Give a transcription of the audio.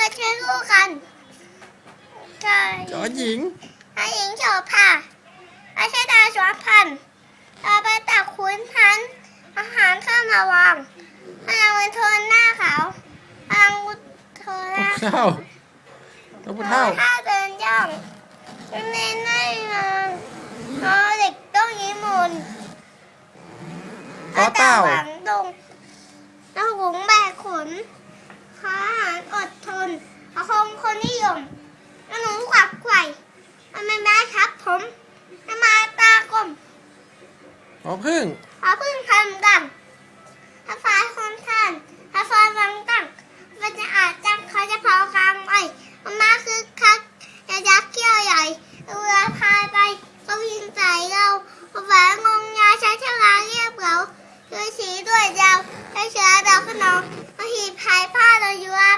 ก็ช่วยคู่กันชาจอหญิงชอหญิงโฉบผ่าอาชดาสวพันธ์เราไปตักคุ้นพันอาหารข้ามาวางพลังโทนหน้าขาวพลังโทนหนาเท้าพระพุทธเจ้าข้าเดินย่องในในมางพอเด็กต้องยิ้มมุนพรเต้าหวังตรงน้อหุงแบกขนค่ะ พอพึ่งพอพึ่งทำดังถ้าฟ้าคนท่านถ้าฟ้าวังตั้งมันจะอาจจังเขาจะเผากลางไปมาคือคักจะยักษ์เขี้ยวใหญ่เรือพายไปก็วิ่งใส่เราแหวนงงยาใช้ชลาเรียบเหลาคือสีด้วยยาวใช้เชื้อดาวขนองมาหีบพายผ้าเราอยู่อา